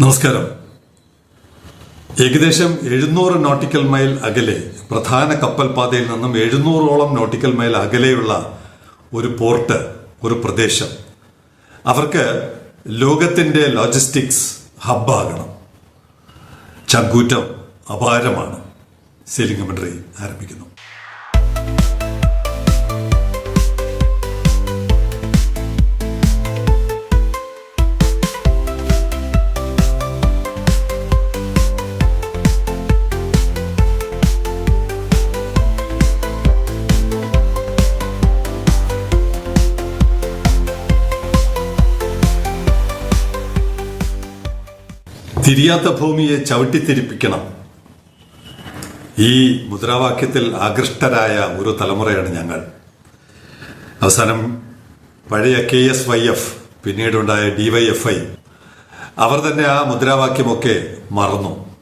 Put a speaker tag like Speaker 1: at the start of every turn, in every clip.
Speaker 1: നമസ്കാരം. ഏകദേശം എഴുന്നൂറ് നോട്ടിക്കൽ മൈൽ അകലെ പ്രധാന കപ്പൽ പാതയിൽ നിന്നും എഴുന്നൂറോളം നോട്ടിക്കൽ മൈൽ അകലെയുള്ള ഒരു പോർട്ട് ഒരു പ്രദേശം. അവർക്ക് ലോകത്തിന്റെ ലോജിസ്റ്റിക്സ് ഹബ്ബാകണം. ചങ്കൂറ്റം അപാരമാണ്. സീലിംഗ് കമൻട്രി ആരംഭിക്കുന്നു. തിരിയാത്ത ഭൂമിയെ ചവിട്ടിത്തിരിപ്പിക്കണം. ഈ മുദ്രാവാക്യത്തിൽ ആകൃഷ്ടരായ ഒരു തലമുറയാണ് ഞങ്ങൾ. അവസാനം പഴയ കെ എസ് വൈ എഫ് പിന്നീടുണ്ടായ ഡി വൈ എഫ് ഐ അവർ തന്നെ ആ മുദ്രാവാക്യമൊക്കെ മറന്നു.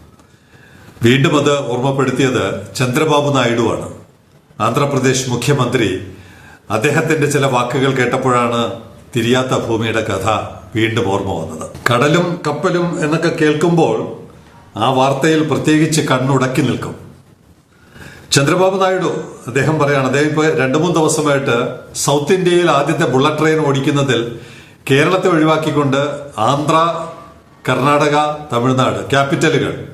Speaker 1: വീണ്ടും അത് ഓർമ്മപ്പെടുത്തിയത് ചന്ദ്രബാബു നായിഡുവാണ്. ആന്ധ്രാപ്രദേശ് മുഖ്യമന്ത്രി അദ്ദേഹത്തിന്റെ ചില വാക്കുകൾ കേട്ടപ്പോഴാണ് തിരിയാത്ത ഭൂമിയുടെ കഥ വീണ്ടും ഓർമ്മ വന്നത്. കടലും കപ്പലും എന്നൊക്കെ കേൾക്കുമ്പോൾ ആ വാർത്തയിൽ പ്രത്യേകിച്ച് കണ്ണുടക്കി നിൽക്കും. ചന്ദ്രബാബു നായിഡു അദ്ദേഹം പറയാണ് അദ്ദേഹം ഇപ്പൊ രണ്ടു മൂന്ന് ദിവസമായിട്ട് സൗത്ത് ഇന്ത്യയിൽ ആദ്യത്തെ ബുള്ളറ്റ് ട്രെയിൻ ഓടിക്കുന്നതിൽ കേരളത്തെ ഒഴിവാക്കിക്കൊണ്ട് ആന്ധ്ര കർണാടക തമിഴ്നാട് ക്യാപിറ്റലുകൾ.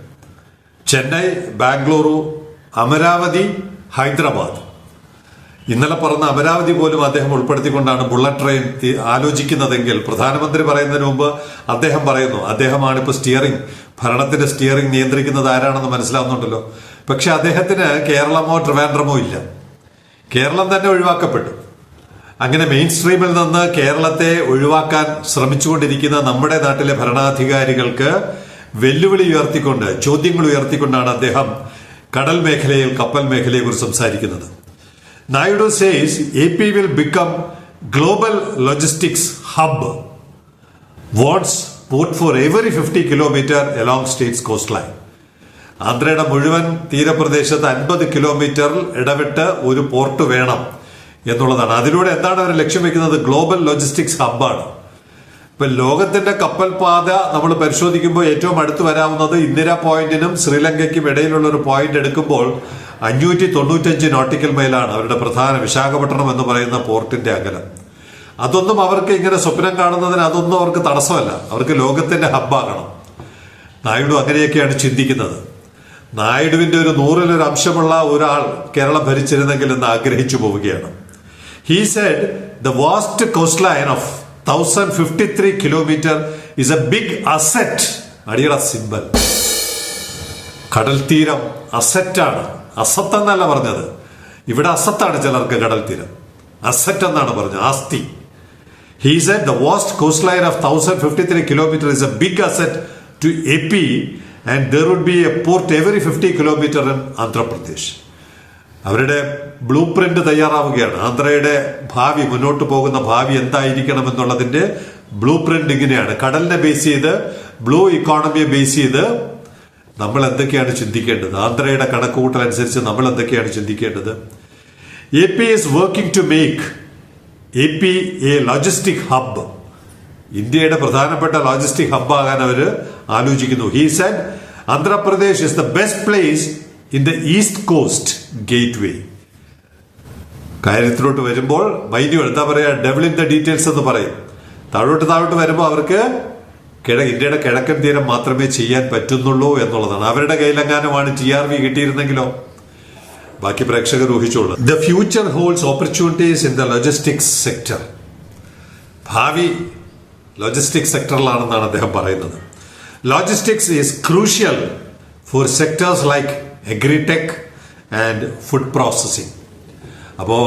Speaker 1: ചെന്നൈ ബാംഗ്ലൂരു അമരാവതി ഹൈദരാബാദ്. ഇന്നലെ പറഞ്ഞ അമരാവതി പോലും അദ്ദേഹം ഉൾപ്പെടുത്തിക്കൊണ്ടാണ് ബുള്ളറ്റ് ട്രെയിൻ ആലോചിക്കുന്നതെങ്കിൽ പ്രധാനമന്ത്രി പറയുന്നതിന് മുമ്പ് അദ്ദേഹം പറയുന്നു അദ്ദേഹമാണ് ഇപ്പോൾ സ്റ്റിയറിംഗ് ഭരണത്തിന്റെ സ്റ്റിയറിംഗ് നിയന്ത്രിക്കുന്നത് ആരാണെന്ന് മനസ്സിലാവുന്നുണ്ടല്ലോ. പക്ഷെ അദ്ദേഹത്തിന് കേരളമോ ട്രിവാൻഡ്രമോ ഇല്ല. കേരളം തന്നെ ഒഴിവാക്കപ്പെട്ടു. അങ്ങനെ മെയിൻ സ്ട്രീമിൽ നിന്ന് കേരളത്തെ ഒഴിവാക്കാൻ ശ്രമിച്ചുകൊണ്ടിരിക്കുന്ന നമ്മുടെ നാട്ടിലെ ഭരണാധികാരികൾക്ക് വെല്ലുവിളി ഉയർത്തിക്കൊണ്ട് ചോദ്യങ്ങൾ ഉയർത്തിക്കൊണ്ടാണ് അദ്ദേഹം കടൽ മേഖലയിൽ കപ്പൽ മേഖലയെ കുറിച്ച് സംസാരിക്കുന്നത്. A P will become global logistics hub what's port for every fifty kilometre along states coast line ആന്ധ്രയുടെ മുഴുവൻ തീരപ്രദേശത്ത് അൻപത് കിലോമീറ്ററിൽ ഇടവിട്ട് ഒരു പോർട്ട് വേണം എന്നുള്ളതാണ്. അതിലൂടെ എന്താണ് അവർ ലക്ഷ്യം വെക്കുന്നത്? ഗ്ലോബൽ ലോജിസ്റ്റിക്സ് ഹബ്ബാണ് ഇപ്പൊ ലോകത്തിന്റെ കപ്പൽ പാത നമ്മൾ പരിശോധിക്കുമ്പോൾ ഏറ്റവും അടുത്ത് വരാവുന്നത് ഇന്ദിര പോയിന്റിനും ശ്രീലങ്കയ്ക്കും ഇടയിലുള്ള ഒരു പോയിന്റ് എടുക്കുമ്പോൾ അഞ്ഞൂറ്റി തൊണ്ണൂറ്റഞ്ച് നോട്ടിക്കൽ മൈലാണ് അവരുടെ പ്രധാന വിശാഖപട്ടണം എന്ന് പറയുന്ന പോർട്ടിന്റെ അകലം. അതൊന്നും അവർക്ക് ഇങ്ങനെ സ്വപ്നം കാണുന്നതിന് അതൊന്നും അവർക്ക് തടസ്സമല്ല. അവർക്ക് ലോകത്തിന്റെ ഹബ്ബാകണം നായിഡു അങ്ങനെയൊക്കെയാണ് ചിന്തിക്കുന്നത്. നായിഡുവിന്റെ ഒരു നൂറിലൊരു അംശമുള്ള ഒരാൾ കേരളം ഭരിച്ചിരുന്നെങ്കിൽ എന്ന് ആഗ്രഹിച്ചു പോവുകയാണ്. He said the vast coast line of thousand fifty three kilometre is a big asset അടിയുടെ സിമ്പൽ കടൽ തീരം അസറ്റാണ്. അസത്ത് എന്നല്ല പറഞ്ഞത്. ഇവിടെ അസത്താണ് ചിലർക്ക് കടൽ തീരം. അസറ്റ് എന്നാണ് പറഞ്ഞത്. ആസ്തി. He said the vast coast line of thousand fifty three kilometre is a big asset to A P and there would be a port every fifty kilometre in Andhra Pradesh അവരുടെ blue print തയ്യാറാവുകയാണ്. ആന്ധ്രയുടെ ഭാവി മുന്നോട്ട് പോകുന്ന ഭാവി എന്തായിരിക്കണം എന്നുള്ളതിന്റെ blue print ഇങ്ങനെയാണ്. കടലിനെ base ചെയ്ത് ബ്ലൂ ഇക്കോണമിയെ ബേസ് ചെയ്ത് നമ്മൾ എന്തൊക്കെയാണ് ചിന്തിക്കേണ്ടത്? ആന്ധ്രയുടെ കണക്കുകൂട്ടൽ അനുസരിച്ച് നമ്മൾ എന്തൊക്കെയാണ് ചിന്തിക്കേണ്ടത്? A P is working to make A P a logistic hub ഇന്ത്യയുടെ പ്രധാനപ്പെട്ട ലോജിസ്റ്റിക് ഹബ്ബാകാൻ അവർ ആലോചിക്കുന്നു. He said Andhra Pradesh is the best place in the east coast gateway കാര്യത്തിലോട്ട് വരുമ്പോൾ മൈന്യു എന്താ പറയാ? ഡെവൽ ഇൻ ദ ഡീറ്റെയിൽസ് എന്ന് പറയും. താഴോട്ട് താഴോട്ട് വരുമ്പോൾ അവർക്ക് കിഴ ഇന്ത്യയുടെ കിഴക്കൻ തീരം മാത്രമേ ചെയ്യാൻ പറ്റുന്നുള്ളൂ എന്നുള്ളതാണ്. അവരുടെ കയ്യിലെങ്ങാനുമാണ് ടി ആർ വി കിട്ടിയിരുന്നെങ്കിലോ? ബാക്കി പ്രേക്ഷകർ ഊഹിച്ചോളൂ. The future holds opportunities in the logistics sector ഭാവി ലോജിസ്റ്റിക്സ് സെക്ടറിലാണെന്നാണ് അദ്ദേഹം പറയുന്നത്. Logistics is crucial for sectors like agritech and food processing അപ്പോൾ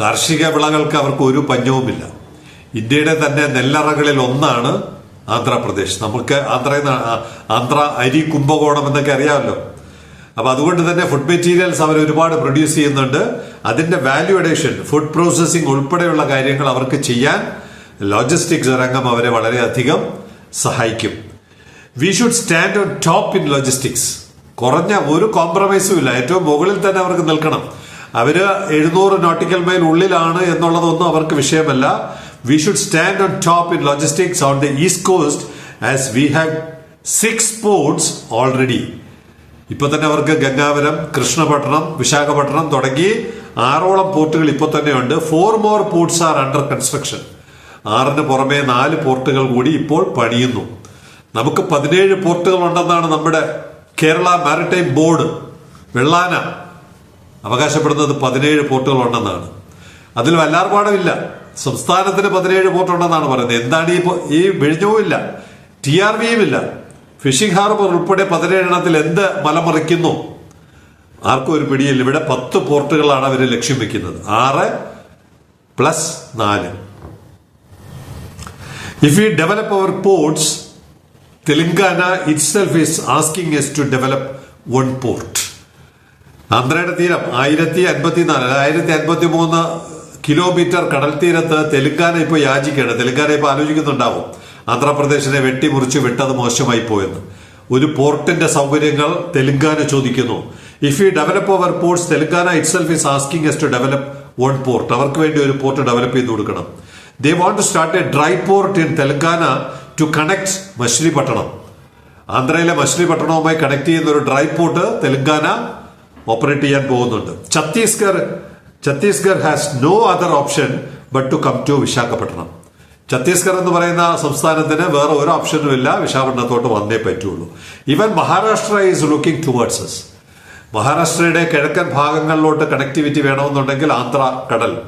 Speaker 1: കാർഷിക വിളകൾക്ക് അവർക്ക് ഒരു പഞ്ഞവുമില്ല. ഇന്ത്യയുടെ തന്നെ നെല്ലറകളിൽ ഒന്നാണ് ആന്ധ്രാപ്രദേശ്. നമുക്ക് ആന്ധ്ര ആന്ധ്ര അരി കുംഭകോണം എന്നൊക്കെ അറിയാമല്ലോ. അപ്പൊ അതുകൊണ്ട് തന്നെ ഫുഡ് മെറ്റീരിയൽസ് അവർ ഒരുപാട് പ്രൊഡ്യൂസ് ചെയ്യുന്നുണ്ട്. അതിന്റെ വാല്യൂ അഡീഷൻ ഫുഡ് പ്രോസസ്സിംഗ് ഉൾപ്പെടെയുള്ള കാര്യങ്ങൾ അവർക്ക് ചെയ്യാൻ ലോജിസ്റ്റിക്സ് രംഗം അവരെ വളരെയധികം സഹായിക്കും. We should stand on top in logistics കുറഞ്ഞ ഒരു കോംപ്രമൈസും ഇല്ല. ഏറ്റവും മുകളിൽ തന്നെ അവർക്ക് നിൽക്കണം. അവർ എഴുന്നൂറ് നോട്ടിക്കൽ മൈൽ ഉള്ളിലാണ് എന്നുള്ളതൊന്നും അവർക്ക് വിഷയമല്ല. We should stand on top in logistics on the East Coast as we have six ports already. ഇപ്പൊ തന്നെ അവർക്ക് ഗംഗാപുരം കൃഷ്ണപട്ടണം വിശാഖപട്ടണം തുടങ്ങി ആറോളം പോർട്ടുകൾ ഇപ്പൊ തന്നെ ഉണ്ട് four more ports are under construction ആറിന് പുറമെ നാല് പോർട്ടുകൾ കൂടി ഇപ്പോൾ പണിയുന്നു. നമുക്ക് പതിനേഴ് പോർട്ടുകൾ ഉണ്ടെന്നാണ് നമ്മുടെ കേരള മാരിടൈം ബോർഡ് വെള്ളാന അവകാശപ്പെടുന്നത് പതിനേഴ് പോർട്ടുകൾ ഉണ്ടെന്നാണ്. അതിൽ വല്ലാർപാടമില്ല. സംസ്ഥാനത്തിന് പതിനേഴ് പോർട്ടുണ്ടെന്നാണ് പറയുന്നത്. എന്താണ് ഈ ഈ വിഴിഞ്ഞവും ഇല്ല. ടി ആർ വിയും ഇല്ല. ഫിഷിംഗ് ഹാർബർ ഉൾപ്പെടെ പതിനേഴെണ്ണത്തിൽ എന്ത് മലമറിക്കുന്നു ആർക്കും ഒരു പിടിയില്ല. ഇവിടെ പത്ത് പോർട്ടുകളാണ് അവർ ലക്ഷ്യം വെക്കുന്നത്. ആറ് പ്ലസ് നാല്. If you develop our ports Telangana itself is asking us to develop one port ആന്ധ്രയുടെ തീരം ആയിരത്തി അൻപത്തിനാല് ആയിരത്തി അൻപത്തി മൂന്ന് കിലോമീറ്റർ കടൽ തീരത്ത് തെലുങ്കാന ഇപ്പോൾ യാചിക്കുകയാണ്. തെലുങ്കാന ഇപ്പോൾ ആലോചിക്കുന്നുണ്ടാവും. ആന്ധ്രാപ്രദേശിനെ വെട്ടിമുറിച്ച് വിട്ടത് മോശമായി പോയെന്ന്. ഒരു പോർട്ടിന്റെ സൗകര്യങ്ങൾ തെലുങ്കാന ചോദിക്കുന്നു. If you develop our ports Telangana itself is asking us to develop one port അവർക്ക് വേണ്ടി ഒരു പോർട്ട് ഡെവലപ്പ് ചെയ്ത് കൊടുക്കണം. They want to start a dry port in Telangana to connect Machilipatnam ആന്ധ്രയിലെ മശ്ലിപട്ടണവുമായി കണക്ട് ചെയ്യുന്ന ഒരു ഡ്രൈ പോർട്ട് തെലങ്കാന ഓപ്പറേറ്റ് ചെയ്യാൻ പോകുന്നുണ്ട്. Chhattisgarh Chhattisgarh has no other option but to come to Visakhapatnam Chhattisgarh എന്ന് പറയുന്ന സംസ്ഥാനത്തിന് വേറെ ഒരു ഓപ്ഷനും ഇല്ല. വിശാഖപട്ടണത്തോട്ട് വന്നേ പറ്റുള്ളൂ. Even Maharashtra is looking towards us. മഹാരാഷ്ട്രയുടെ കിഴക്കൻ ഭാഗങ്ങളിലോട്ട് കണക്ടിവിറ്റി വേണമെന്നുണ്ടെങ്കിൽ ആന്ധ്ര കടൽ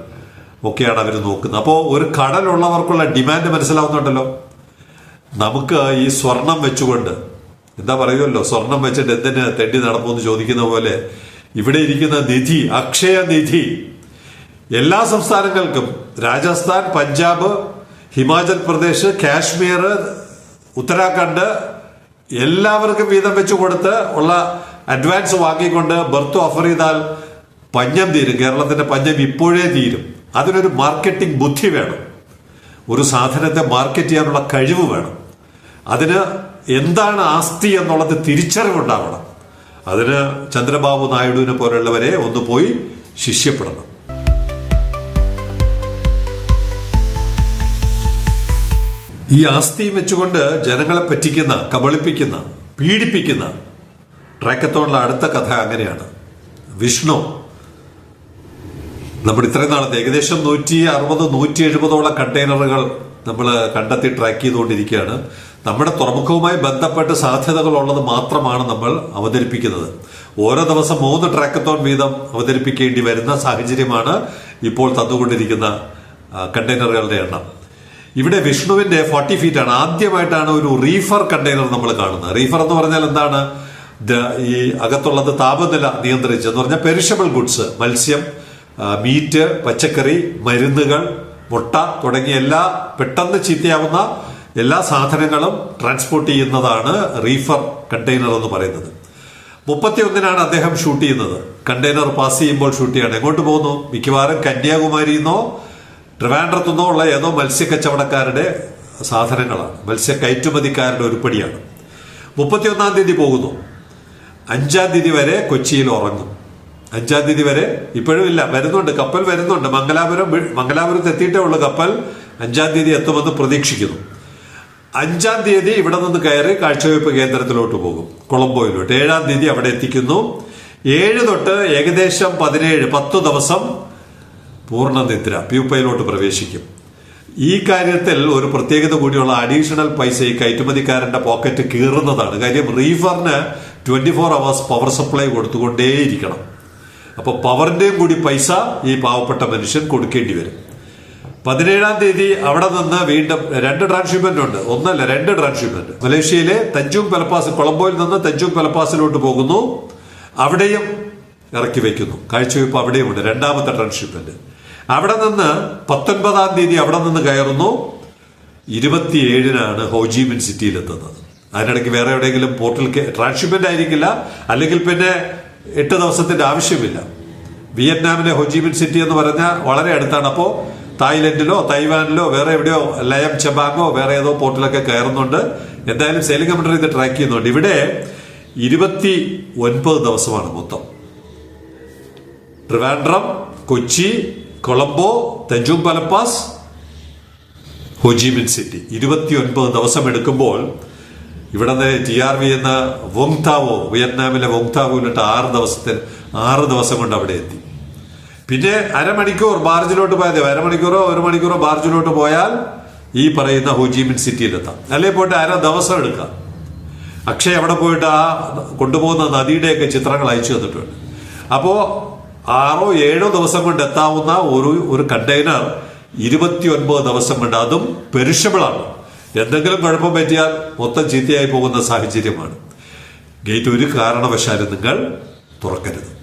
Speaker 1: ഒക്കെയാണ് അവർ നോക്കുന്നത്. അപ്പോൾ ഒരു കടലുള്ളവർക്കുള്ള ഡിമാൻഡ് മനസ്സിലാവുന്നുണ്ടല്ലോ. നമുക്ക് ഈ സ്വർണം വെച്ചുകൊണ്ട് എന്താ പറയുമല്ലോ? സ്വർണം വെച്ചിട്ട് എന്തിന് തെണ്ടി നടക്കുമെന്ന് ചോദിക്കുന്ന പോലെ ഇവിടെ ഇരിക്കുന്ന നിധി അക്ഷയ നിധി. എല്ലാ സംസ്ഥാനങ്ങൾക്കും രാജസ്ഥാൻ പഞ്ചാബ് ഹിമാചൽ പ്രദേശ് കാശ്മീർ ഉത്തരാഖണ്ഡ് എല്ലാവർക്കും വീതം വെച്ച് കൊടുത്ത് ഉള്ള അഡ്വാൻസ് വാങ്ങിക്കൊണ്ട് ബർത്ത് ഓഫർ ചെയ്താൽ പഞ്ഞം തീരും. കേരളത്തിന്റെ പഞ്ഞം ഇപ്പോഴേ തീരും. അതിനൊരു മാർക്കറ്റിംഗ് ബുദ്ധി വേണം. ഒരു സാധനത്തെ മാർക്കറ്റ് ചെയ്യാനുള്ള കഴിവ് വേണം. അതിന് എന്താണ് ആസ്തി എന്നുള്ളത് തിരിച്ചറിവുണ്ടാവണം. അതിന് ചന്ദ്രബാബു നായിഡുവിനെ പോലുള്ളവരെ ഒന്ന് പോയി ശിഷ്യപ്പെടണം. ഈ ആസ്തിയും വെച്ചുകൊണ്ട് ജനങ്ങളെ പറ്റിക്കുന്ന കബളിപ്പിക്കുന്ന പീഡിപ്പിക്കുന്ന ട്രാക്കത്തോണിലെ അടുത്ത കഥ അങ്ങനെയാണ്. വിഷ്ണു നമ്മൾ ഇത്രയും നാളത്തെ ഏകദേശം നൂറ്റി അറുപത് നൂറ്റി എഴുപതോളം കണ്ടെയ്നറുകൾ നമ്മൾ കണ്ടെത്തി ട്രാക്ക് ചെയ്തുകൊണ്ടിരിക്കുകയാണ്. നമ്മുടെ തുറമുഖവുമായി ബന്ധപ്പെട്ട് സാധ്യതകളുള്ളത് മാത്രമാണ് നമ്മൾ അവതരിപ്പിക്കുന്നത്. ഓരോ ദിവസം മൂന്ന് ട്രാക്കത്തോൺ വീതം അവതരിപ്പിക്കേണ്ടി വരുന്ന സാഹചര്യമാണ് ഇപ്പോൾ തന്നുകൊണ്ടിരിക്കുന്ന കണ്ടെയ്നറുകളുടെ എണ്ണം. ഇവിടെ വിഷ്ണുവിന്റെ ഫോർട്ടി ഫീറ്റ് ആണ്. ആദ്യമായിട്ടാണ് ഒരു റീഫർ കണ്ടെയ്നർ നമ്മൾ കാണുന്നത്. റീഫർ എന്ന് പറഞ്ഞാൽ എന്താണ്? ഈ അകത്തുള്ളത് താപനില നിയന്ത്രിച്ചെന്ന് പറഞ്ഞാൽ പെരിഷബിൾ ഗുഡ്സ് മത്സ്യം മീറ്റ് പച്ചക്കറി മരുന്നുകൾ മുട്ട തുടങ്ങിയ എല്ലാ പെട്ടെന്ന് ചീത്തയാവുന്ന എല്ലാ സാധനങ്ങളും ട്രാൻസ്പോർട്ട് ചെയ്യുന്നതാണ് റീഫർ കണ്ടെയ്നർ എന്ന് പറയുന്നത്. മുപ്പത്തി ഒന്നിനാണ് അദ്ദേഹം ഷൂട്ട് ചെയ്യുന്നത്. കണ്ടെയ്നർ പാസ് ചെയ്യുമ്പോൾ ഷൂട്ട് ചെയ്യണം. എങ്ങോട്ട് പോകുന്നു? മിക്കവാറും കന്യാകുമാരിന്നോ ട്രിവാൻഡ്രത്തുനിന്നോ ഉള്ള ഏതോ മത്സ്യ കച്ചവടക്കാരുടെ സാധനങ്ങളാണ്. മത്സ്യ കയറ്റുമതിക്കാരുടെ ഉരുപ്പടിയാണ് മുപ്പത്തിയൊന്നാം തീയതി പോകുന്നു. അഞ്ചാം തീയതി വരെ കൊച്ചിയിൽ ഉറങ്ങും. അഞ്ചാം തീയതി വരെ ഇപ്പോഴും ഇല്ല. വരുന്നുണ്ട്. കപ്പൽ വരുന്നുണ്ട്. മംഗലാപുരം മംഗലാപുരത്ത് എത്തിയിട്ടേ ഉള്ളൂ കപ്പൽ. അഞ്ചാം തീയതി എത്തുമെന്ന് പ്രതീക്ഷിക്കുന്നു. അഞ്ചാം തീയതി ഇവിടെ നിന്ന് കയറി കാഴ്ചവെപ്പ് കേന്ദ്രത്തിലോട്ട് പോകും. കൊളംബോയിലോട്ട്. ഏഴാം തീയതി അവിടെ എത്തിക്കുന്നു. ഏഴ് തൊട്ട് ഏകദേശം പതിനേഴ് പത്ത് ദിവസം പൂർണനിദ്ര പ്യൂപ്പയിലോട്ട് പ്രവേശിക്കും. ഈ കാര്യത്തിൽ ഒരു പ്രത്യേകത കൂടിയുള്ള അഡീഷണൽ പൈസ ഈ കയറ്റുമതിക്കാരന്റെ പോക്കറ്റ് കീറുന്നതാണ്. കാര്യം റീഫറിന് twenty four hours power supply കൊടുത്തുകൊണ്ടേയിരിക്കണം. അപ്പൊ പവറിന്റെയും കൂടി പൈസ ഈ പാവപ്പെട്ട മനുഷ്യൻ കൊടുക്കേണ്ടി വരും. പതിനേഴാം തീയതി അവിടെ നിന്ന് വീണ്ടും രണ്ട് ട്രാൻസ്ഷിപ്മെന്റ് ഉണ്ട്. ഒന്നല്ല രണ്ട് ട്രാൻസ്ഷിപ്മെന്റ്. മലേഷ്യയിലെ തഞ്ചൂം പെലപ്പാസ് കൊളംബോയിൽ നിന്ന് തഞ്ചൂം പെലപ്പാസിലോട്ട് പോകുന്നു. അവിടെയും ഇറക്കി വെക്കുന്നു കാഴ്ചവെപ്പ് അവിടെയുമുണ്ട് രണ്ടാമത്തെ ട്രാൻസ്ഷിപ്മെന്റ്. അവിടെ നിന്ന് പത്തൊൻപതാം തീയതി അവിടെ നിന്ന് കയറുന്നു. ഇരുപത്തിയേഴിനാണ് ഹോജിമിൻ സിറ്റിയിലെത്തുന്നത്. അതിനിടയ്ക്ക് വേറെ എവിടെയെങ്കിലും പോർട്ടൽ ട്രാൻസ്ഷിപ്മെന്റ് ആയിരിക്കില്ല. അല്ലെങ്കിൽ പിന്നെ എട്ട് ദിവസത്തിന്റെ ആവശ്യമില്ല. വിയറ്റ്നാമിലെ ഹൊജിമിൻ സിറ്റി എന്ന് പറഞ്ഞാൽ വളരെ അടുത്താണ്. അപ്പോൾ തായ്ലൻഡിലോ തൈവാനിലോ വേറെ എവിടെയോ ലയം ചെബാങ്ങോ വേറെ ഏതോ പോർട്ടിലൊക്കെ കയറുന്നുണ്ട്. എന്തായാലും സെയിലിംഗ് കമൻഡർ ഇത് ട്രാക്ക് ചെയ്യുന്നുണ്ട്. ഇവിടെ ഇരുപത്തി ഒൻപത് ദിവസമാണ് മൊത്തം. Trivandrum Kochi Colombo Tanjung Pelepas Ho Chi Minh city. ഇരുപത്തി ഒൻപത് ദിവസം എടുക്കുമ്പോൾ ഇവിടെ ടി ആർ വി എന്ന വോങ്താവോ വിയറ്റ്നാമിലെ വോങ്താവോയിലിട്ട് ആറ് ദിവസത്തിൽ ആറ് ദിവസം കൊണ്ട് അവിടെ എത്തി. പിന്നെ അരമണിക്കൂർ ബാർജിലോട്ട് പോയാൽ മതി. അരമണിക്കൂറോ ഒരു മണിക്കൂറോ ബാർജിലോട്ട് പോയാൽ ഈ പറയുന്ന ഹോജിമിൻ സിറ്റിയിലെത്താം. അല്ലെ പോയിട്ട് അര ദിവസം എടുക്കാം. അക്ഷയ അവിടെ പോയിട്ട് ആ കൊണ്ടുപോകുന്ന നദിയുടെയൊക്കെ ചിത്രങ്ങൾ അയച്ചു തന്നിട്ടുണ്ട്. അപ്പോ ആറോ ഏഴോ ദിവസം കൊണ്ട് എത്താവുന്ന ഒരു ഒരു കണ്ടെയ്നർ ഇരുപത്തി ഒൻപത് ദിവസം കൊണ്ട് അതും പെരിഷബിൾ ആണ്. എന്തെങ്കിലും കുഴപ്പം പറ്റിയാൽ മൊത്തം ചീത്തയായി പോകുന്ന സാഹചര്യമാണ്. ഗേറ്റ് ഒരു കാരണവശാലും നിങ്ങൾ തുറക്കരുത്.